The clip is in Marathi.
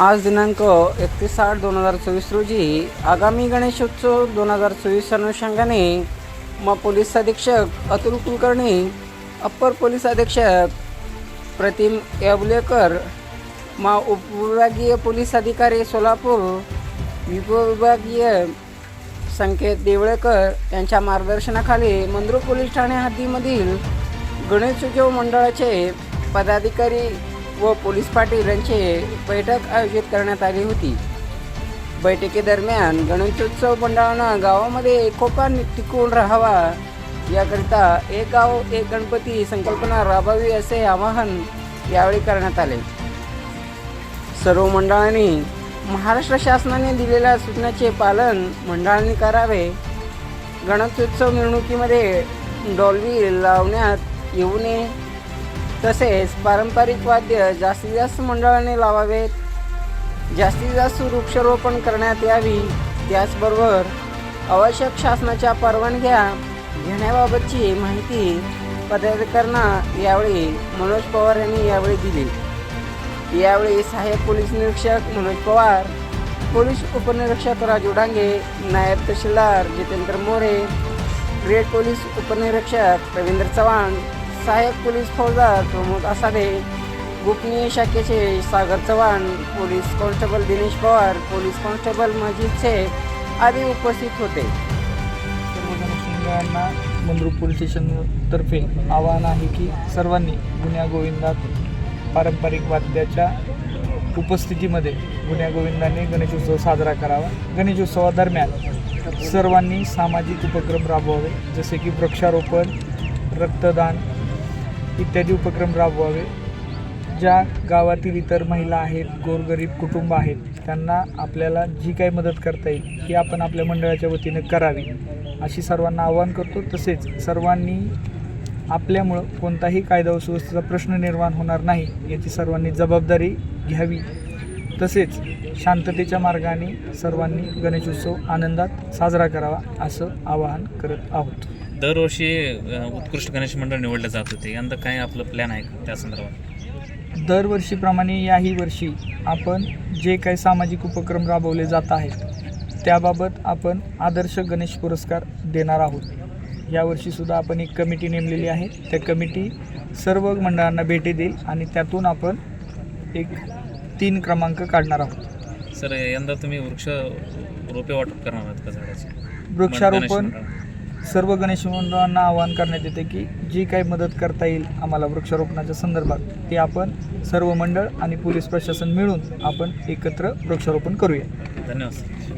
आज दिनांक एकतीस आठ दोन हजार चोवीस रोजी आगामी गणेशोत्सव दोन हजार चोवीस अनुषंगाने म पोलीस अधीक्षक अतुल कुलकर्णी अप्पर पोलीस अधीक्षक प्रतिम येवलेकर मा उपविभागीय पोलीस अधिकारी सोलापूर उपविभागीय संकेत देवळेकर यांच्या मार्गदर्शनाखाली मंद्रू पोलीस ठाणे हद्दीमधील गणेशोत्सव मंडळाचे पदाधिकारी व पोलीस पाटील यांची बैठक आयोजित करण्यात आली होती. बैठकीदरम्यान गणेशोत्सव मंडळानं गावामध्ये एकोपा टिकून राहावा याकरिता एक गाव एक गणपती संकल्पना राबावी असे आवाहन यावेळी करण्यात आले. सर्व मंडळांनी महाराष्ट्र शासनाने दिलेल्या सूचनेचे पालन मंडळांनी करावे. गणेशोत्सव मिरवणुकीमध्ये डॉल्बी लावण्यात येऊ नये. तसेच पारंपरिक वाद्य जास्तीत जास्त मंडळाने लावावेत. जास्तीत जास्त वृक्षारोपण करण्यात यावी. त्याचबरोबर आवश्यक शासनाच्या परवानग्या घेण्याबाबतची माहिती पदाधिकाऱ्यांना यावेळी मनोज पवार यांनी यावेळी दिली. यावेळी सहाय्यक पोलीस निरीक्षक मनोज पवार पोलीस उपनिरीक्षक राजू डांगे नायब तहसीलदार जितेंद्र मोरे ग्रेड पोलीस उपनिरीक्षक रवींद्र चव्हाण सहाय्यक पोलीस फौजदार प्रमोद आसादे गोपनीय शाखेचे Sagar Chavan police constable Dinesh Pawar police constable Majid Shaikh आदी उपस्थित होते. यांना गणेशमंडळांना मंद्रुप पोलीस स्टेशनतर्फे आवाहन आहे की सर्वांनी गुन्ह्या गोविंदात पारंपरिक वाद्याच्या उपस्थितीमध्ये गुन्ह्या गोविंदाने गणेशोत्सव साजरा करावा. गणेशोत्सवादरम्यान सर्वांनी सामाजिक उपक्रम राबवावे जसे की वृक्षारोपण रक्तदान इत्यादी उपक्रम राबवावे. ज्या गावातील इतर महिला आहेत गोरगरीब कुटुंब आहेत त्यांना आपल्याला जी काही मदत करता येईल ही आपण आपल्या मंडळाच्या वतीने करावी अशी सर्वांना आवाहन करतो. तसेच सर्वांनी आपल्यामुळं कोणताही कायदा व सुव्यवस्थेचा प्रश्न निर्माण होणार नाही याची सर्वांनी जबाबदारी घ्यावी. तसेच शांततेच्या मार्गाने सर्वांनी गणेशोत्सव आनंदात साजरा करावा असं आवाहन करत आहोत. दरवर्षी उत्कृष्ट गणेश मंडळ निवडलं जात होते. यंदा काय आपलं प्लॅन आहे का त्या संदर्भात? दरवर्षीप्रमाणे याही वर्षी आपण जे काही सामाजिक उपक्रम राबवले जात आहेत त्याबाबत आपण आदर्श गणेश पुरस्कार देणार आहोत. यावर्षीसुद्धा आपण एक कमिटी नेमलेली आहे. त्या कमिटी सर्व मंडळांना भेटी देईल आणि त्यातून आपण एक तीन क्रमांक काढणार आहोत. सर यंदा तुम्ही वृक्ष रोपे वाटप करणार आहात का झाडाचे? वृक्षारोपण. सर्व गणेश मंडळांना आवाहन करण्यात येते की जी काही मदत करता येईल आम्हाला वृक्षारोपणाच्या संदर्भात ती आपण सर्व मंडळ आणि पोलीस प्रशासन मिळून आपण एकत्र वृक्षारोपण करूया. धन्यवाद.